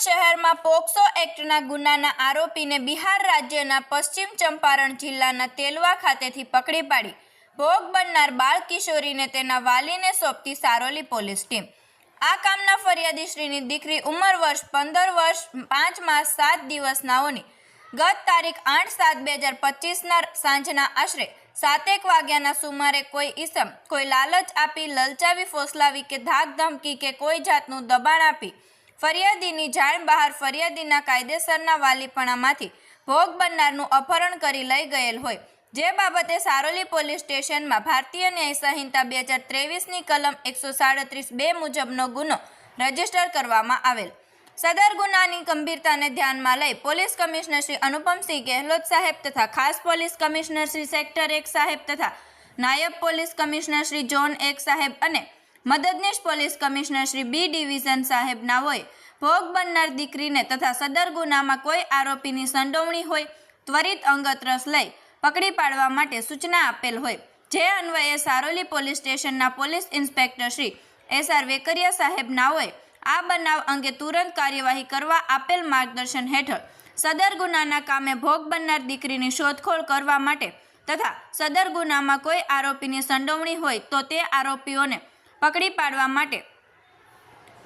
શહેરમાં પોક્સો એક્ટના ગુનાના આરોપીને બિહાર રાજ્યના પશ્ચિમ ચંપારણ જિલ્લાના તેલવા ખાતેથી પકડી પાડી. ભોગ બનનાર બાળ કિશોરીને તેના વાલીને સોંપતી સારોલી પોલીસ ટીમ. આ કામના ફરિયાદીશ્રીની દીકરી ઉંમર વર્ષ પંદર વર્ષ પાંચ માસ સાત દિવસનાઓની ગત તારીખ આઠ સાત બે હજાર પચીસના સાંજના આશરે સાતેક વાગ્યાના સુમારે કોઈ ઈસમ, કોઈ લાલચ આપી, લલચાવી, ફોસલાવી કે ધાક ધમકી કે કોઈ જાતનું દબાણ આપી ફરિયાદીની જાણ બહાર ફરિયાદીના કાયદેસરના વાલીપણામાંથી ભોગ બનનારનું અપહરણ કરી લઈ ગયેલ હોય. જે બાબતે સારોલી પોલીસ સ્ટેશનમાં ભારતીય ન્યાય સંહિતા બે હજાર ત્રેવીસની કલમ એકસો સાડત્રીસ બે મુજબનો ગુનો રજિસ્ટર કરવામાં આવેલ. સદર ગુનાની ગંભીરતાને ધ્યાનમાં લઈ પોલીસ કમિશનર શ્રી અનુપમસિંહ ગેહલોત સાહેબ તથા ખાસ પોલીસ કમિશનર શ્રી સેક્ટર એક સાહેબ તથા નાયબ પોલીસ કમિશનર શ્રી જોન એક સાહેબ અને મદદનીશ police commissioner Shri B division સાહેબ નાઓએ ભોગ બનનાર દીકરીને તથા સદર ગુનામાં કોઈ આરોપીની સંડોવણી હોય, ત્વરિત અંગત રસ લઈ પકડી પાડવા માટે સૂચના આપેલ હોય. જે અન્વયે સારોલી પોલીસ સ્ટેશનના police inspector Shri S R Vekariya સાહેબ નાઓએ આ બનાવ અંગે તુરંત કાર્યવાહી કરવા આપેલ માર્ગદર્શન હેઠળ સદર ગુનાના કામે ભોગ બનનાર દીકરીની શોધખોળ કરવા માટે તથા સદર ગુનામાં કોઈ આરોપીની સંડોવણી હોય તો તે આરોપીઓને પકડી પાડવા માટે.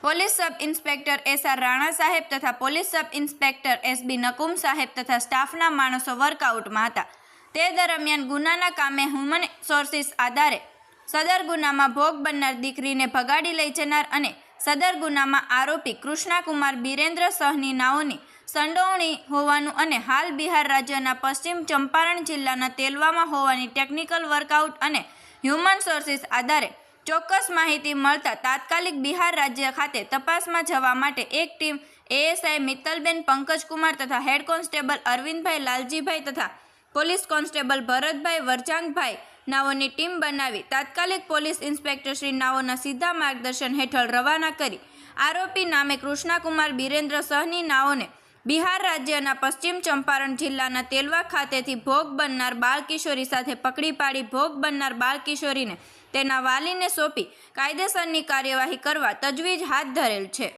Police sub inspector S R Rana સાહેબ તથા police sub inspector S B Nakum સાહેબ તથા સ્ટાફના માણસો વર્કઆઉટમાં હતા. તે દરમિયાન ગુનાના કામે હ્યુમન સોર્સિસ આધારે સદર ગુનામાં ભોગ બનનાર દીકરીને ભગાડી લઈ જનાર અને સદર ગુનામાં આરોપી કૃષ્ણાકુમાર બિરેન્દ્ર સહની નાઓની સંડોવણી હોવાનું અને હાલ બિહાર રાજ્યના પશ્ચિમ ચંપારણ જિલ્લાના તેલવામાં હોવાની ટેકનિકલ વર્કઆઉટ અને હ્યુમન સોર્સિસ આધારે ચોક્કસ માહિતી મળતા તાત્કાલિક બિહાર રાજ્ય ખાતે તપાસમાં જવા માટે એક ટીમ એએસઆઈ મિત્તલબેન પંકજકુમાર તથા હેડ કોન્સ્ટેબલ અરવિંદભાઈ લાલજીભાઈ તથા પોલીસ કોન્સ્ટેબલ ભરતભાઈ વરજાંગભાઈ નાઓની ટીમ બનાવી તાત્કાલિક પોલીસ ઇન્સ્પેક્ટર શ્રી નાઓના સીધા માર્ગદર્શન હેઠળ રવાના કરી. આરોપી નામે કૃષ્ણાકુમાર બિરેન્દ્ર સહની નાઓને બિહાર રાજ્યના પશ્ચિમ ચંપારણ જિલ્લાના તેલવા ખાતેથી ભોગ બનનાર બાળકિશોરી સાથે પકડી પાડી ભોગ બનનાર બાળકિશોરીને તેના વાલીને સોંપી કાયદેસરની કાર્યવાહી કરવા તજવીજ હાથ ધરેલ છે.